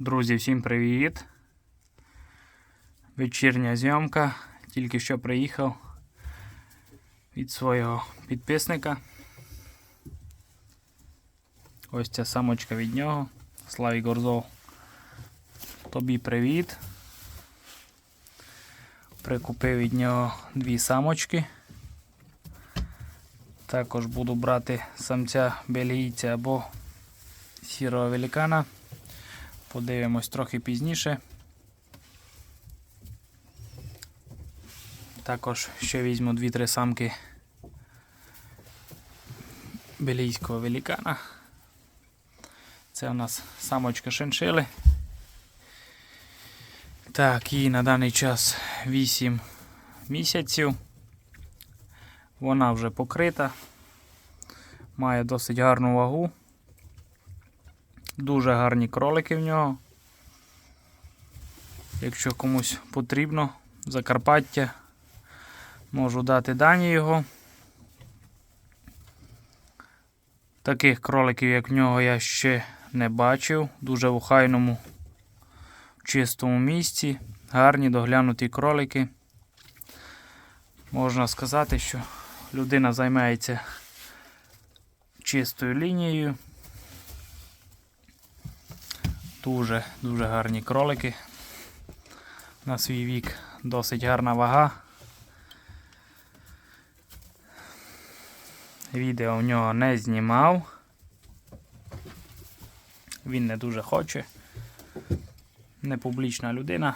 Друзі, всім привіт! Вечірня зйомка. Тільки що приїхав від свого підписника. Ось ця самочка від нього. Славі Горзов. Тобі привіт. Прикупив від нього дві самочки. Також буду брати самця бельгійця або сірого великана. Подивимось трохи пізніше. Також ще візьму 2-3 самки белійського великана. Це у нас самочка шиншили. Так, їй на даний час 8 місяців. Вона вже покрита, має досить гарну вагу. Дуже гарні кролики в нього. Якщо комусь потрібно, Закарпаття, можу дати дані його. Таких кроликів, як в нього, я ще не бачив. Дуже в охайному, чистому місці. Гарні доглянуті кролики. Можна сказати, що людина займається чистою лінією. Дуже дуже гарні кролики. На свій вік досить гарна вага. Відео в нього не знімав. Він не дуже хоче. Не публічна людина.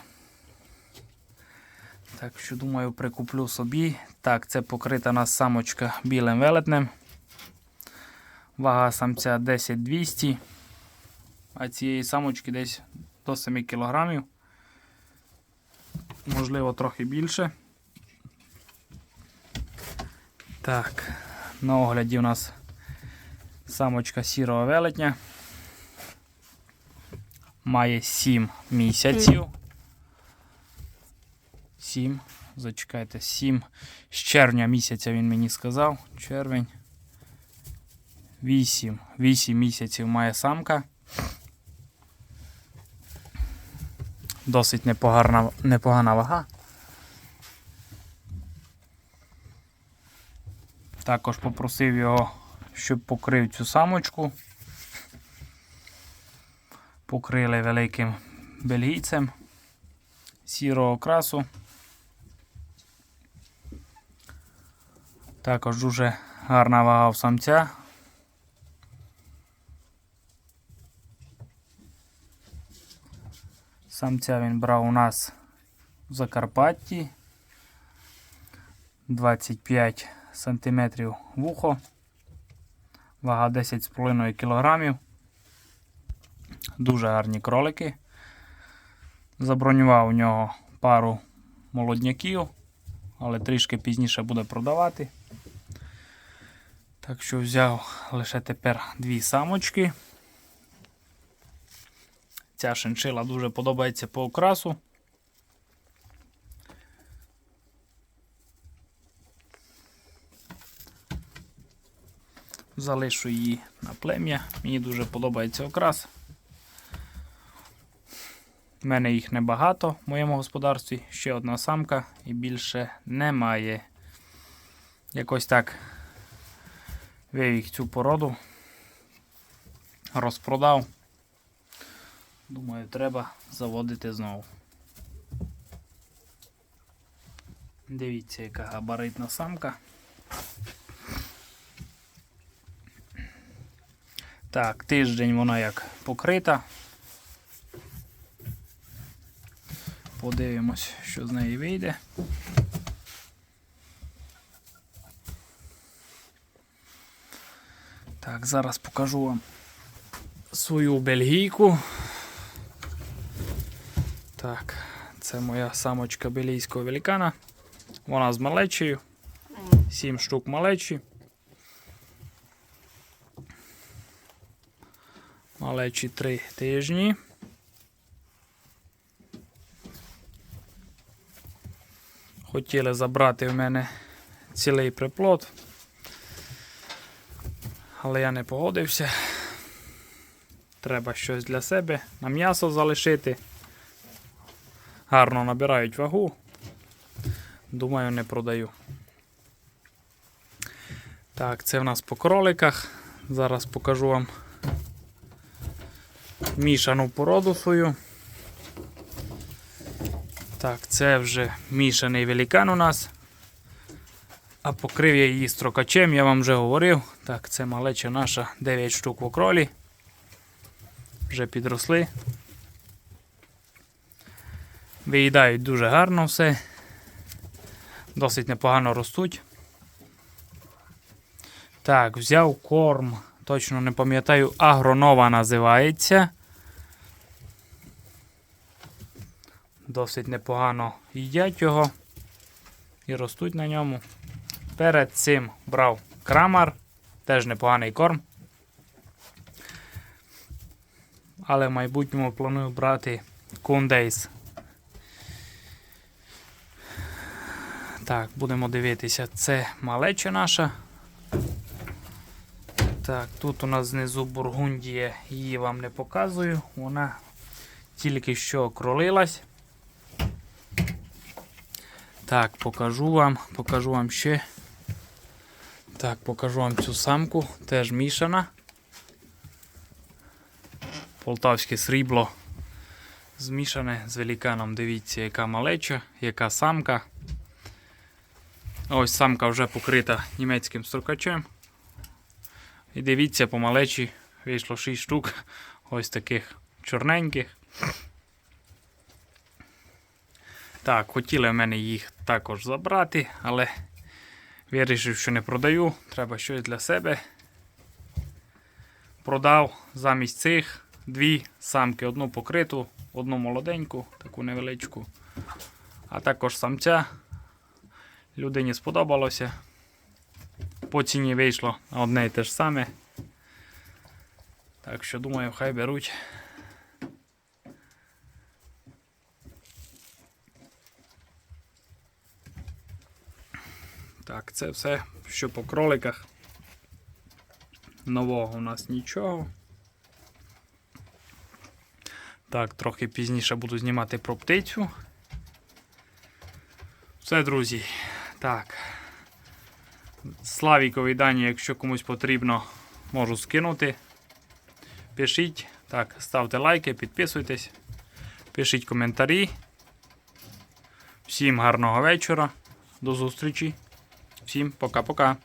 Так що, думаю, прикуплю собі. Так, це покрита нас самочка білим велетнем. Вага самця 10200 а цієї самочки десь до 7 кг. Можливо, трохи більше. Так, на огляді у нас самочка сірого велетня. Має 7 місяців. 7. Зачекайте, 7. З червня місяця він мені сказав. Червень. 8. 8 місяців має самка. Досить непогана, непогана вага. Також попросив його, щоб покрив цю самочку. Покрили великим бельгійцем сірого красу. Також дуже гарна вага в самця. Самця він брав у нас в Закарпатті 25 см вухо, вага 10,5 кг. Дуже гарні кролики. Забронював у нього пару молодняків, але трішки пізніше буде продавати. Так що взяв лише тепер дві самочки. Ця шиншила дуже подобається по окрасу. Залишу її на плем'я. Мені дуже подобається окрас. У мене їх небагато в моєму господарстві. Ще одна самка і більше немає. Якось так вивів цю породу. Розпродав. Думаю, треба заводити знову. Дивіться, яка габаритна самка. Так, тиждень вона як покрита. Подивимось, що з неї вийде. Так, зараз покажу вам свою бельгійку. Так, це моя самочка белійського великана. Вона з малечею. 7 штук малечі. Малечі 3 тижні. Хотіли забрати в мене цілий приплод, але я не погодився. Треба щось для себе на м'ясо залишити. Гарно набирають вагу. Думаю, не продаю. Так, це в нас по кроликах. Зараз покажу вам мішану породу свою. Так, це вже мішаний великан у нас. А покрив я її строкачем, я вам вже говорив. Так, це малеча наша 9 штук в окролі. Вже підросли. Виїдають дуже гарно все. Досить непогано ростуть. Так, взяв корм. Точно не пам'ятаю, агронова називається. Досить непогано їдять його і ростуть на ньому. Перед цим брав крамар, теж непоганий корм. Але в майбутньому планую брати Кундейс. Так, будемо дивитися. Це малеча наша. Так, тут у нас знизу Бургундія, її вам не показую. Вона тільки що окролилась. Так, покажу вам, покажу вам ще. Так, покажу вам цю самку, теж мішана. Полтавське срібло змішане з великаном. Дивіться, яка малеча, яка самка. Ось самка вже покрита німецьким строкачем. І дивіться, по малечі вийшло 6 штук. Ось таких чорненьких. Так, хотіли в мене їх також забрати, але вирішив, що не продаю. Треба щось для себе. Продав замість цих дві самки: одну покриту, одну молоденьку, таку невеличку, а також самця. Людині сподобалося. По ціні вийшло одне і те ж саме. Так що думаю, хай беруть. Так, це все, що по кроликах. Нового у нас нічого. Так, трохи пізніше буду знімати про птицю. Все, друзі. Так. Славікові дані, якщо комусь потрібно, можу скинути. Пишіть. Так, ставте лайки, підписуйтесь, пишіть коментарі. Всім гарного вечора. До зустрічі. Всім пока-пока.